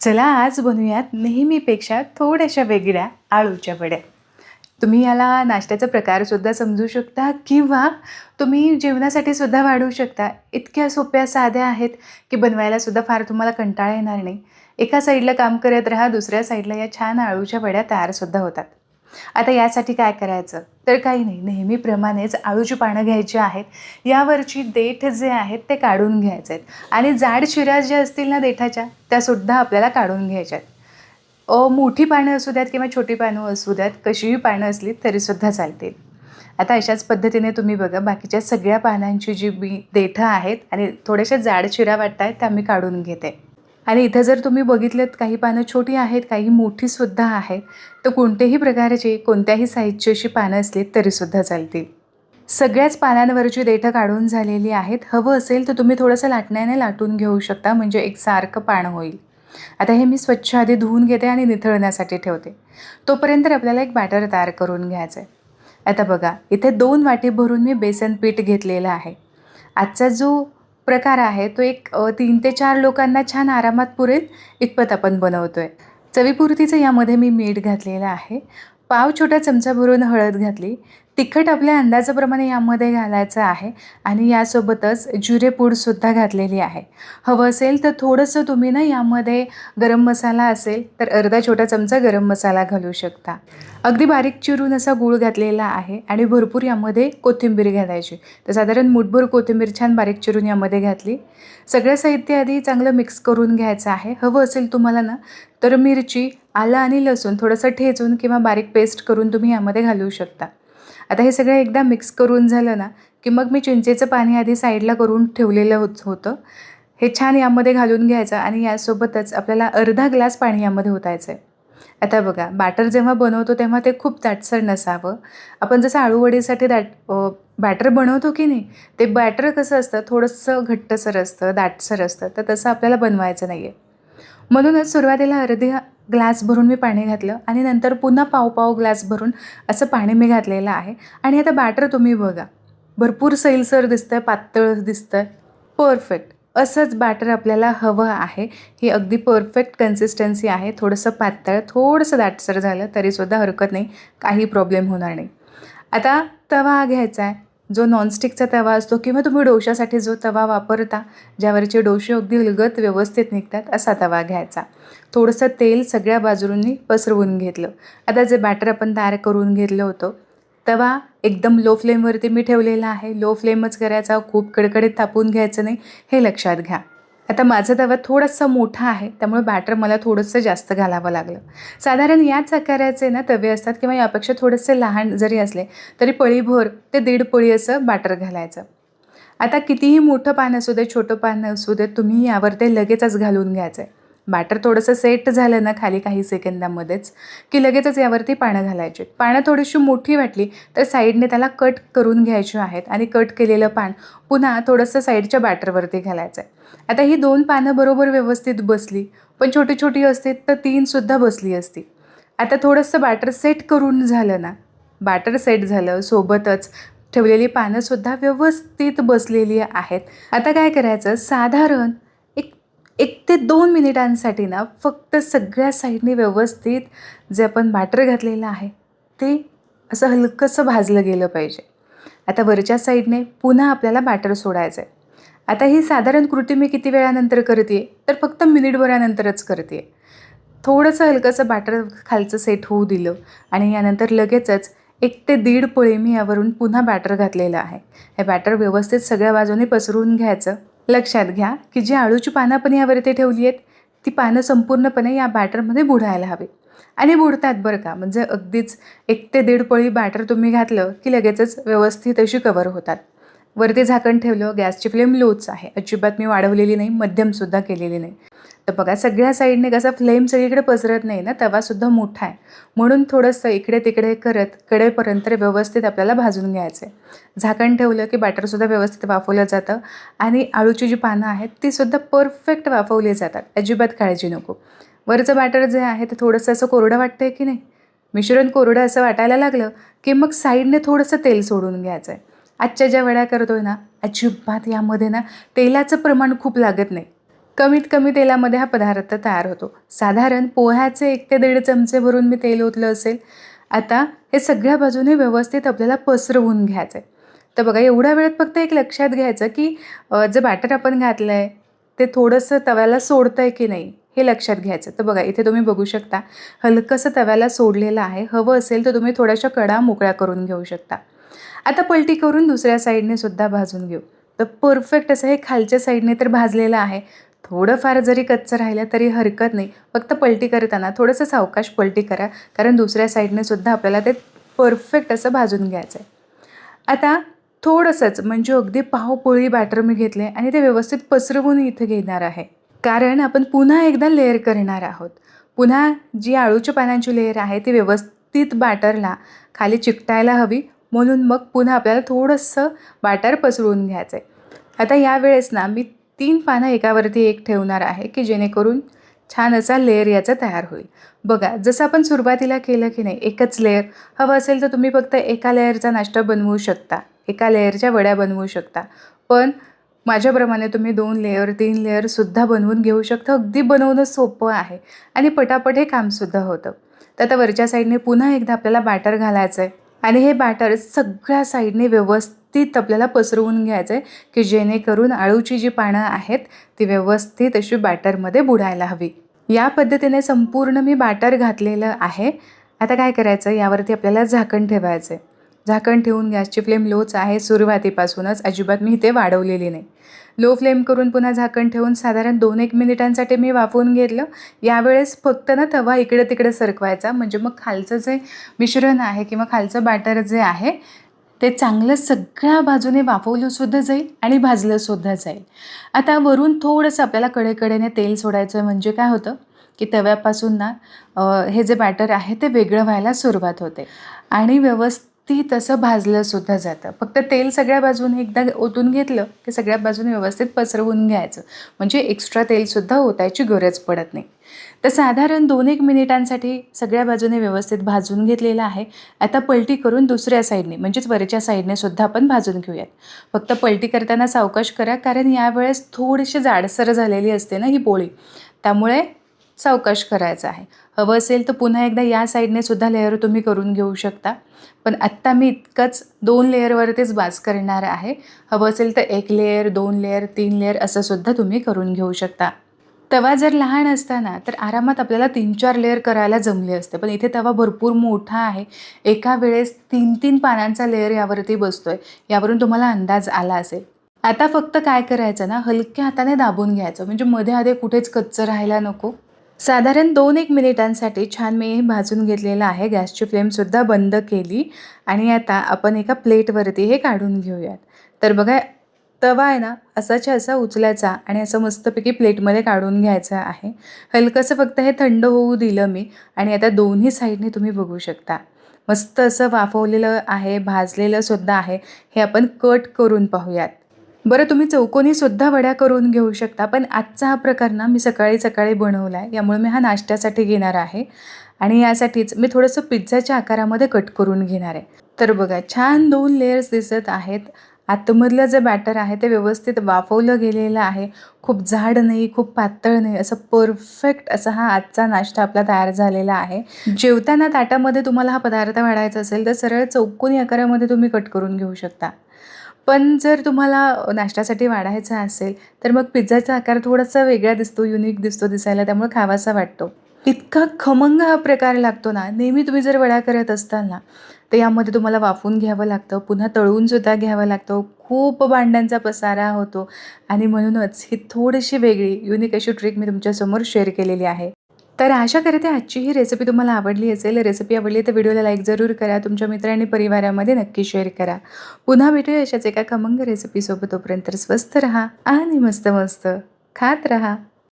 चला आज बनवूयात नेहमीपेक्षा थोड्याशा वेगळ्या आळूच्या वड्या. तुम्ही याला नाश्त्याचा प्रकारसुद्धा समजू शकता किंवा तुम्ही जेवणासाठी सुद्धा वाढवू शकता. इतक्या सोप्या साध्या आहेत की बनवायलासुद्धा फार तुम्हाला कंटाळा येणार नाही. एका साईडला काम करत राहा दुसऱ्या साईडला या छान आळूच्या वड्या तयारसुद्धा होतात. आता यासाठी काय करायचं? तर काही नाही. नेहमीप्रमाणेच आळूची पानं घ्यायची आहेत. यावरची देठ जे आहेत ते काढून घ्यायचे आहेत. आणि जाड शिऱ्या ज्या असतील ना देठाच्या त्यासुद्धा आपल्याला काढून घ्यायच्या आहेत. मोठी पानं असू द्यात किंवा छोटी पानं असू द्यात कशीही पानं असली तरीसुद्धा चालतील. आता अशाच पद्धतीने तुम्ही बघा बाकीच्या सगळ्या पानांची जी बी देठं आहेत आणि थोड्याशा जाड चिरा वाटत आहेत त्या मी काढून घेते. आणि इथं जर तुम्ही बघितलं काही पानं छोटी आहेत काही मोठीसुद्धा आहेत तर कोणत्याही प्रकारची कोणत्याही साईजची अशी पानं असली तरीसुद्धा चालतील. सगळ्याच पानांवरची देठं काढून झालेली आहेत हवं असेल तर तुम्ही थोडंसं लाटण्याने लाटून घेऊ शकता म्हणजे एक सारखं पानं होईल. आता हे मी स्वच्छ आधी धुवून घेते आणि निथळण्यासाठी ठेवते. तोपर्यंत आपल्याला एक बॅटर तयार करून घ्यायचं आहे आता बघा इथे दोन वाटी भरून मी बेसन पीठ घेतलेलं आहे. आजचा जो प्रकार आहे. तो एक तीन ते चार लोकांना छान आरामात पुरेल इतपत आपण बनवतो आहे चवीपुरतीचं यामध्ये मी मीठ घातलेलं आहे. पाव छोटा चमचा भरून हळद घातली. तिखट आपल्या अंदाजाप्रमाणे यामध्ये घालायचं आहे आणि यासोबतच जिरेपूडसुद्धा घातलेली आहे. हवं असेल तर थोडंसं तुम्ही ना यामध्ये गरम मसाला असेल तर अर्धा छोटा चमचा गरम मसाला घालू शकता. अगदी बारीक चिरून असा गूळ घातलेला आहे आणि भरपूर यामध्ये कोथिंबीर घालायची. तर साधारण मुठभर कोथिंबीर छान बारीक चिरून यामध्ये घातली. सगळं साहित्य आधी चांगलं मिक्स करून घ्यायचं आहे. हवं असेल तुम्हाला ना तर मिरची आलं आणि लसूण थोडंसं ठेचून किंवा बारीक पेस्ट करून तुम्ही यामध्ये घालू शकता. आता हे सगळं एकदा मिक्स करून झालं ना की मग मी चिंचेचं पाणी आधी साईडला करून ठेवलेलं होत होतं. हे छान यामध्ये घालून घ्यायचं आणि यासोबतच आपल्याला अर्धा ग्लास पाणी यामध्ये ओतायचं आहे आता बघा बॅटर जेव्हा बनवतो तेव्हा ते खूप दाटसर नसावं. आपण जसं आळूवडीसाठी दाट बॅटर बनवतो की नाही ते बॅटर कसं असतं थोडंसं घट्टसर असतं दाटसर असतं तर तसं आपल्याला बनवायचं नाही आहे म्हणूनच सुरुवातीला अर्धी ग्लास भरून मी पाणी घातलं आणि नंतर पुन्हा पाव पाव ग्लास भरून असं पाणी मी घातलेलं आहे. आणि आता बॅटर तुम्ही बघा. भरपूर सैलसर दिसतं आहे पातळ दिसतं आहे परफेक्ट. असंच बॅटर आपल्याला हवं आहे. ही अगदी परफेक्ट कन्सिस्टन्सी आहे. थोडंसं पातळ थोडंसं दाटसर झालं तरीसुद्धा हरकत नाही. काही प्रॉब्लेम होणार नाही. आता तवा घ्यायचा आहे. जो नॉनस्टिकचा तवा असतो किंवा तुम्ही डोशासाठी जो तवा वापरता ज्यावरचे डोसे अगदी उलगत व्यवस्थित निघतात असा तवा घ्यायचा. थोडंसं तेल सगळ्या बाजूंनी पसरवून घेतलं. आता जे बॅटर आपण तयार करून घेतलं होतं तवा एकदम लो फ्लेमवरती मी ठेवलेला आहे. लो फ्लेमच करायचा खूप कडकडीत तापून घ्यायचं नाही हे लक्षात घ्या. आता माझा तवा थोडासा मोठा आहे त्यामुळे बॅटर मला थोडंसं जास्त घालावं लागलं. साधारण याच आकाराचे ना तवे असतात किंवा यापेक्षा थोडेसे लहान जरी असले तरी पळीभर ते दीड पळी असं बॅटर घालायचं. आता कितीही मोठं पान असू दे छोटं पान असू दे तुम्ही यावर ते लगेचच घालून घ्यायचं आहे बॅटर थोडंसं सेट झालं ना खाली काही सेकंदामध्येच की लगेचच यावरती पानं घालायची. पानं थोडीशी मोठी वाटली तर साईडने त्याला कट करून घ्यायची आहेत आणि कट केलेलं पान पुन्हा थोडंसं साईडच्या बॅटरवरती घालायचं आहे आता ही दोन पानं बरोबर व्यवस्थित बसली पण छोटी छोटी असते तर तीनसुद्धा बसली असती. आता थोडंसं बॅटर सेट करून झालं ना बॅटर सेट झालं सोबतच ठेवलेली पानंसुद्धा व्यवस्थित बसलेली आहेत. आता काय करायचं? साधारण एक ते दोन मिनिटांसाठी ना फक्त सगळ्या साईडने व्यवस्थित जे आपण बॅटर घातलेलं आहे ते असं हलकंसं भाजलं गेलं पाहिजे. आता वरच्या साईडने पुन्हा आपल्याला बॅटर सोडायचं आहे आता ही साधारण कृती मी किती वेळानंतर करते तर फक्त मिनिटभरानंतरच करते थोडंसं हलकंसं बॅटर खालचं सेट होऊ दिलं आणि यानंतर लगेचच एक ते दीड पळी मी यावरून पुन्हा बॅटर घातलेलं आहे. हे बॅटर व्यवस्थित सगळ्या बाजूने पसरून घ्यायचं. लक्षात घ्या की जी आळूची पानं आपण यावरती ठेवली आहेत ती पानं संपूर्णपणे या बॅटरमध्ये बुडायला हवी. आणि बुडतात बरं का म्हणजे अगदीच एक ते दीड पळी बॅटर तुम्ही घातलं की लगेचच व्यवस्थित अशी कवर होतात. वरती झाकण ठेवलं गॅसची फ्लेम लोच आहे. अजिबात मी वाढवलेली नाही मध्यमसुद्धा केलेली नाही. तर बघा सगळ्या साईडने कसा फ्लेम सगळीकडे पसरत नाही ना तवासुद्धा मोठा आहे. म्हणून थोडंसं इकडे तिकडे करत कडेपर्यंत व्यवस्थित आपल्याला भाजून घ्यायचं आहे. झाकण ठेवलं की बॅटरसुद्धा व्यवस्थित वाफवलं जातं आणि आळूची जी पानं आहेत तीसुद्धा परफेक्ट वाफवली जातात. अजिबात काळजी नको. वरचं बॅटर जे आहे ते थोडंसं असं कोरडं वाटतं आहे की नाही? मिश्रण कोरडं असं वाटायला लागलं की मग साईडने थोडंसं तेल सोडून घ्यायचं आहे. आजच्या ज्या वड्या आहे ना अजिबात यामध्ये ना तेलाचं प्रमाण खूप लागत नाही. कमीत कमी तेलामध्ये हा पदार्थ तयार होतो. साधारण पोह्याचे एक ते दीड चमचे भरून मी तेल ओतलं असेल. आता हे सगळ्या बाजूने व्यवस्थित आपल्याला पसरवून घ्यायचं आहे तर बघा एवढ्या वेळात फक्त एक लक्षात घ्यायचं की जे बॅटर आपण घातलं आहे ते थोडंसं तव्याला सोडतं आहे की नाही हे लक्षात घ्यायचं. तर बघा इथे तुम्ही बघू शकता हलकंसं तव्याला सोडलेलं आहे. हवं असेल तर तुम्ही थोड्याशा कडा मोकळ्या करून घेऊ शकता. आता पलटी करून दुसऱ्या साईडने सुद्धा भाजून घेऊ. तर परफेक्ट असं हे खालच्या साईडने तर भाजलेलं आहे. थोडंफार जरी कच्चं राहिलं तरी हरकत नाही. फक्त पलटी करताना थोडंसं सावकाश पलटी करा. कारण दुसऱ्या साईडने सुद्धा आपल्याला ते परफेक्ट असं भाजून घ्यायचं आहे आता थोडंसंच म्हणजे अगदी पावपोळी बॅटर मी घेतले आणि ते व्यवस्थित पसरवून इथे घेणार आहे. कारण आपण पुन्हा एकदा लेअर करणार आहोत. पुन्हा जी आळूच्या पानांची लेअर आहे ती व्यवस्थित बॅटरला खाली चिकटायला हवी. म्हणून मग पुन्हा आपल्याला थोडंसं बॅटर पसरवून घ्यायचं आहे आता यावेळेस ना मी तीन पानं एकावरती एक ठेवणार आहे की जेणेकरून छान असा लेअर याचा तयार होईल. बघा जसं आपण सुरुवातीला केलं की नाही एकच लेअर हवं असेल तर तुम्ही फक्त एका लेअरचा नाश्ता बनवू शकता. एका लेअरच्या वड्या बनवू शकता. पण माझ्याप्रमाणे तुम्ही दोन लेअर तीन लेअरसुद्धा बनवून घेऊ शकता. अगदी बनवणं सोपं आहे. आणि पटापट हे कामसुद्धा होतं. तर आता वरच्या साईडने पुन्हा एकदा आपल्याला बॅटर घालायचं आहे आणि हे बॅटर सगळ्या साईडने व्यवस्थित आपल्याला पसरवून घ्यायचं आहे की जेणेकरून आळूची जी पानं आहेत ती व्यवस्थित अशी बॅटरमध्ये बुडायला हवी. या पद्धतीने संपूर्ण मी बॅटर घातलेलं आहे. आता काय करायचं? यावरती आपल्याला झाकण ठेवायचं आहे झाकण ठेवून गॅसची फ्लेम लोच आहे. सुरुवातीपासूनच अजिबात मी इथे वाढवलेली नाही. लो फ्लेम करून पुन्हा झाकण ठेवून साधारण दोन एक मिनिटांसाठी मी वाफवून घेतलं. यावेळेस फक्त ना तवा इकडे तिकडे सरकवायचा. म्हणजे मग खालचं जे मिश्रण आहे किंवा खालचं बॅटर जे आहे ते चांगलं सगळ्या बाजूने वाफवलंसुद्धा जाईल आणि भाजलंसुद्धा जाईल. आता वरून थोडंसं आपल्याला कडेकडेने तेल सोडायचं म्हणजे काय होतं की तव्यापासून ना हे जे बॅटर आहे ते वेगळं व्हायला सुरुवात होते. आणि व्यवस्थित असं भाजलंसुद्धा जातं. फक्त तेल सगळ्या बाजूने एकदा ओतून घेतलं की सगळ्या बाजूने व्यवस्थित पसरवून घ्यायचं. म्हणजे एक्स्ट्रा तेलसुद्धा ओतायची गरज पडत नाही. तर साधारण दोन एक मिनिटांसाठी सगळ्या बाजूने व्यवस्थित भाजून घेतलेलं आहे. आता पलटी करून दुसऱ्या साईडने म्हणजेच वरच्या साईडने सुद्धा आपण भाजून घेऊयात. फक्त पलटी करताना सावकाश करा कारण यावेळेस थोडीशी जाडसर झालेली असते ना ही पोळी. त्यामुळे सावकाश करायचं आहे. हवं असेल तर पुन्हा एकदा या साईडने सुद्धा लेअर तुम्ही करून घेऊ शकता. पण आत्ता मी इतकंच दोन लेअरवरतीच बाज करणार आहे. हवं असेल तर एक लेअर दोन लेअर तीन लेअर असं सुद्धा तुम्ही करून घेऊ शकता. तवा जर लहान असताना तर आरामात आपल्याला तीन चार लेअर करायला जमले असते. पण इथे तवा भरपूर मोठा आहे. एका वेळेस तीन तीन पानांचा लेअर यावरती बसतोय. यावरून तुम्हाला अंदाज आला असेल. आता फक्त काय करायचं ना? हलक्या हाताने दाबून घ्यायचं. म्हणजे मध्ये आधे कुठेच कच्चं राहायला नको. साधारण दोन एक मिनिटांसाठी छान मी भाजून घेतलेलं आहे. गॅसची फ्लेमसुद्धा बंद केली. आणि आता आपण एका प्लेटवरती हे काढून घेऊयात. तर बघा तवा आहे ना असाच्या असा उचलायचा आणि असं मस्तपैकी प्लेटमध्ये काढून घ्यायचं आहे. हलकंसं फक्त हे थंड होऊ दिलं मी आणि आता दोन्ही साईडने तुम्ही बघू शकता. मस्त असं वाफवलेलं आहे भाजलेलंसुद्धा आहे. हे आपण कट करून पाहूयात. बरं तुम्ही चौकोनीसुद्धा वड्या करून घेऊ शकता पण आजचा हा प्रकार ना मी सकाळी सकाळी बनवला आहे यामुळे मी हा नाश्त्यासाठी घेणार आहे. आणि यासाठीच मी थोडंसं पिझ्झाच्या आकारामध्ये कट करून घेणार आहे. तर बघा छान दोन लेयर्स दिसत आहेत. आतमधलं जे बॅटर आहे ते व्यवस्थित वाफवलं गेलेलं आहे. खूप जाड नाही खूप पातळ नाही असं परफेक्ट असा हा आजचा नाश्ता आपला तयार झालेला आहे. जेवताना ताटामध्ये तुम्हाला हा पदार्थ वाढायचा असेल तर सरळ चौकोनी आकारामध्ये तुम्ही कट करून घेऊ शकता. पण जर तुम्हाला नाश्त्यासाठी वाढायचा असेल तर मग पिझ्झाचा आकार थोडासा वेगळा दिसतो युनिक दिसतो दिसायला त्यामुळे खावासा वाटतो. इतका खमंग हा प्रकार लागतो ना नेहमी तुम्ही जर वडा करत असताल ना तर यामध्ये तुम्हाला वाफून घ्यावं लागतं पुन्हा तळूनसुद्धा घ्यावं लागतं खूप भांड्यांचा पसारा होतो. आणि म्हणूनच ही थोडीशी वेगळी युनिक अशी ट्रिक मी तुमच्यासमोर शेअर केलेली आहे. तर आशा करते आजची ही रेसिपी तुम्हाला आवडली असेल रेसिपी आवडली तर व्हिडिओला लाईक जरूर करा तुमच्या मित्र आणि परिवारामध्ये नक्की शेअर करा. पुन्हा भेटूया अशाच एका खमंग रेसिपीसोबत तोपर्यंत स्वस्त रहा आणि मस्त मस्त खात रहा.